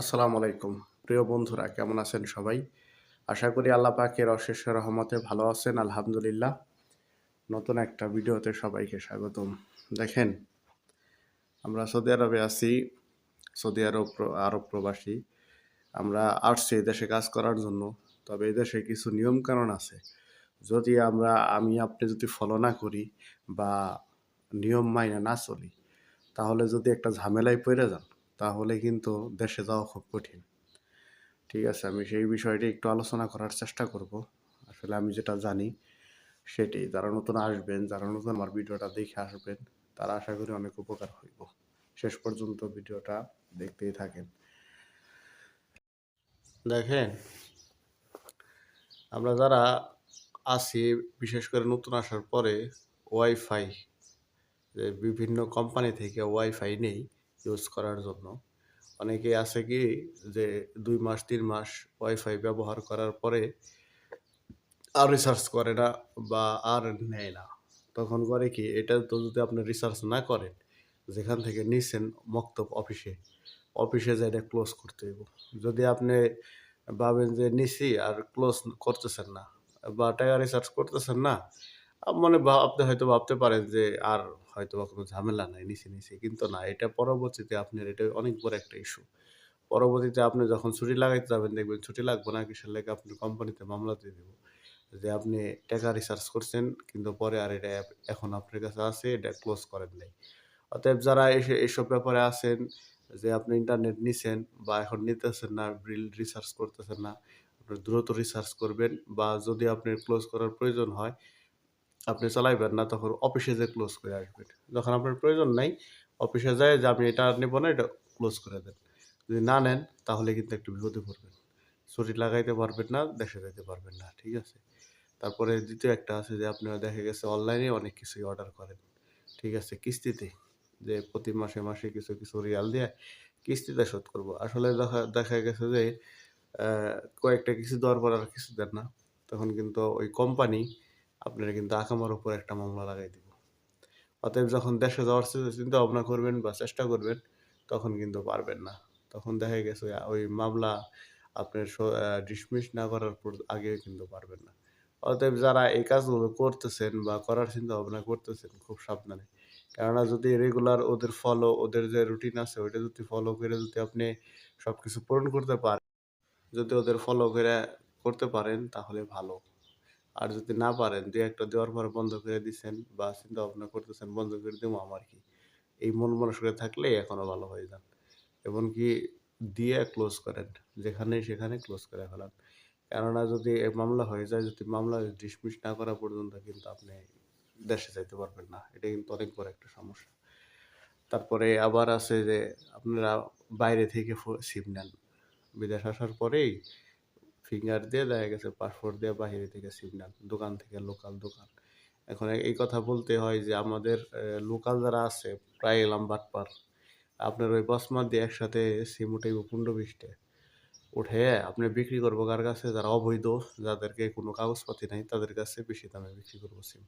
আসসালামু আলাইকুম। প্রিয় বন্ধুরা, কেমন আছেন সবাই? আশা করি আল্লাহ পাকের অশেষ রহমতে ভালো আছেন, আলহামদুলিল্লাহ। নতুন একটা ভিডিওতে সবাইকে স্বাগতম। দেখেন, আমরা সৌদি আরবে আছি, সৌদি আরব আরব প্রবাসী। আমরা আসছি দেশে কাজ করার জন্য, তবে দেশে কিছু নিয়ম কানুন আছে। যদি আমরা, আমি, আপনি যদি ফলো না করি বা নিয়ম মাইনে না চলি, তাহলে যদি একটা ঝামেলায় পড়ে যান তাহলে কিন্তু দেশে যাওয়া খুব কঠিন। ঠিক আছে, আমি সেই বিষয়টি একটু আলোচনা করার চেষ্টা করব। আসলে আমি যেটা জানি সেটি, যারা নতুন আসবেন, যারা নতুন আমার ভিডিওটা দেখে আসবেন, তারা আশা করি অনেক উপকার হইব। শেষ পর্যন্ত ভিডিওটা দেখতেই থাকেন। দেখেন, আমরা যারা আছি, বিশেষ করে নতুন আসার পরে, ওয়াইফাই, যে বিভিন্ন কোম্পানি থেকে ওয়াইফাই নেই ইউজ করার জন্য। অনেকে আছে কি যে দুই মাস, তিন মাস ওয়াইফাই ব্যবহার করার পরে আর রিসার্চ করে না বা আর নেয় না। তখন করে কি এটা তো যদি আপনি রিসার্চ না করেন, যেখান থেকে নিছেন মক্তব অফিসে অফিসে যাই এটা ক্লোজ করতে হইব। যদি আপনি ভাবেন যে নিছি আর ক্লোজ করতেছেন না বা টাকা রিসার্চ করতেছেন না মানে আপনি হয়তো ভাবতে পারেন যে, আর হয়তো বা কোনো ঝামেলা নাই, নিচে নিচে। কিন্তু না, এটা পরবর্তীতে আপনার এটা অনেক বড় একটা ইস্যু পরবর্তীতে আপনি যখন ছুটি লাগাইতে যাবেন, দেখবেন ছুটি লাগবে না, কিসের লেগে আপনি কোম্পানিতে মামলা দিয়ে দেবো। যে আপনি টাকা রিসার্চ করছেন, কিন্তু পরে আর এটা এখন আপনার কাছে আছে, এটা ক্লোজ করেন নাই। অতএব যারা এসে এইসব ব্যাপারে আছেন, যে আপনি ইন্টারনেট নিছেন বা এখন নিতেছেন না রিসার্চ করতেছেন না আপনি দ্রুত রিসার্চ করবেন বা যদি আপনি ক্লোজ করার প্রয়োজন হয় আপনি চালাইবেন না, তখন অফিসে যে ক্লোজ করে আসবেন। যখন আপনার প্রয়োজন নাই, অফিসে যায় যে আমি এটা নেব না, এটা ক্লোজ করে দেন। যদি না নেন, তাহলে কিন্তু একটু বিপদে পড়বেন। ছুটি লাগাইতে পারবেন না, দেশে যেতে পারবেন না, ঠিক আছে? তারপরে দ্বিতীয় একটা আছে যে আপনারা দেখা গেছে অনলাইনে অনেক কিছুই অর্ডার করেন, ঠিক আছে? কিস্তিতে, যে প্রতি মাসে মাসে কিছু কিছু রিয়াল দিয়ে কিস্তিতে শোধ করব। আসলে দেখা দেখা গেছে যে কয়েকটা কিছু দেওয়ার পর আর কিছু দেন না। তখন কিন্তু ওই কোম্পানি আপনারা কিন্তু আকামার উপর একটা মামলা লাগাই দিব। অতএব যখন দেশে যাওয়ার চিন্তা ভাবনা করবেন বা চেষ্টা করবেন, তখন কিন্তু পারবেন না। তখন দেখা গেছে ওই- মামলা আপনার ডিসমিস না করার পর আগে কিন্তু পারবেন না। অতএব যারা এই কাজগুলো করতেছেন বা করার চিন্তা ভাবনা করতেছেন, খুব সাবধানে। কেননা যদি রেগুলার ওদের ফলো ওদের যে রুটিন আছে, ওইটা যদি ফলো করে যদি আপনি সব কিছু পূরণ করতে পারেন, যদি ওদের ফলো করে করতে পারেন, তাহলে ভালো। আর যদি না পারেন, দুই একটা দেওয়ার পর বন্ধ করে দিচ্ছেন বা চিন্তা ভাবনা করতেছেন, বন্ধ করে দেবো আমার কি? এই মন মানসিকতা থাকলে এখনও ভালো হয়ে যান। এমনকি দিয়ে ক্লোজ করেন, যেখানে সেখানে ক্লোজ করে ফেলান। কেননা যদি মামলা হয়ে যায়, যদি মামলা ডিসমিস না করা পর্যন্ত কিন্তু আপনি দেশে যাইতে পারবেন না। এটা কিন্তু অনেক বড় একটা সমস্যা। তারপরে আবার আছে যে, আপনারা বাইরে থেকে সিম নেন। বিদেশ আসার পরেই ফিঙ্গার দিয়ে দেখা গেছে পাসপোর্ট দিয়ে বাইরে থেকে নেন দোকান থেকে লোকাল দোকান। এখন এই কথা বলতে হয় যে আমাদের লোকাল যারা আছে, প্রায় এলাম বাটপার আপনার ওই বসমাত দিয়ে একসাথে সিম উঠাইব পনেরো বিশটা। উঠে আপনি বিক্রি করব কার কাছে? যারা অবৈধ, যাদেরকে কোনো কাগজপাতি নাই, তাদের কাছে বেশি দামে বিক্রি করব সিম।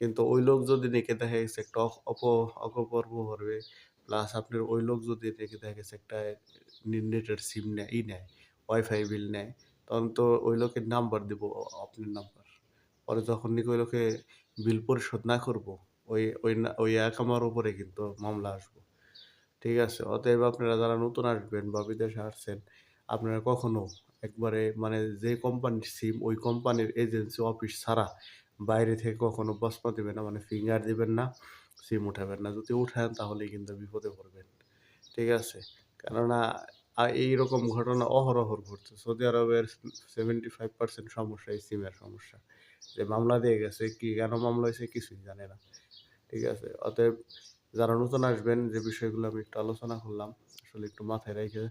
কিন্তু ওই লোক যদি নেকে দেখা গেছে একটা অপ, অপকর্ম করবে প্লাস আপনার ওই লোক যদি নেকে দেখা গেছে একটা নেটের সিম নেয়, ই নেয় ওয়াইফাই বিল নেয় তখন তো ওই লোকের নাম্বার দিব আপনার নাম্বার। পরে যখন নাকি ওই লোকে বিল পরিশোধ না করব, ওই ওই ওই এক আমার উপরে কিন্তু মামলা আসব। ঠিক আছে? অতএব আপনারা যারা নতুন আসবেন বা বিদেশে আসছেন, আপনারা কখনো একবারে মানে যে কোম্পানির সিম ওই কোম্পানির এজেন্সি অফিস ছাড়া বাইরে থেকে কখনো বসপা দেবেন না মানে ফিঙ্গার দিবেন না সিম উঠাবেন না। যদি উঠান তাহলে কিন্তু বিপদে পড়বেন। ঠিক আছে? কেননা আ- এইরকম ঘটনা অহরহর ঘটছে। সৌদি আরবের সেভেন্টি ফাইভ পার্সেন্ট সমস্যা, এই সিমের সমস্যা। যে মামলা দিয়ে গেছে, কি কেন মামলা হয়েছে কিছুই জানে না। ঠিক আছে? অতএব যারা নতুন আসবেন, যে বিষয়গুলো আমি একটু আলোচনা করলাম, আসলে একটু মাথায় রেখে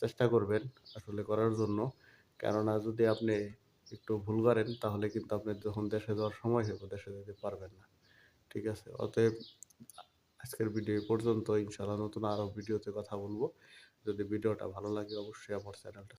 চেষ্টা করবেন আসলে করার জন্য। কেননা যদি আপনি একটু ভুল করেন, তাহলে কিন্তু আপনি যখন দেশে যাওয়ার সময় হবে দেশে যেতে পারবেন না। ঠিক আছে? অতএব আজকের ভিডিও পর্যন্ত। ইনশাআল্লাহ নতুন আরও ভিডিওতে কথা বলব। যদি ভিডিওটা ভালো লাগে অবশ্যই আমার চ্যানেলটা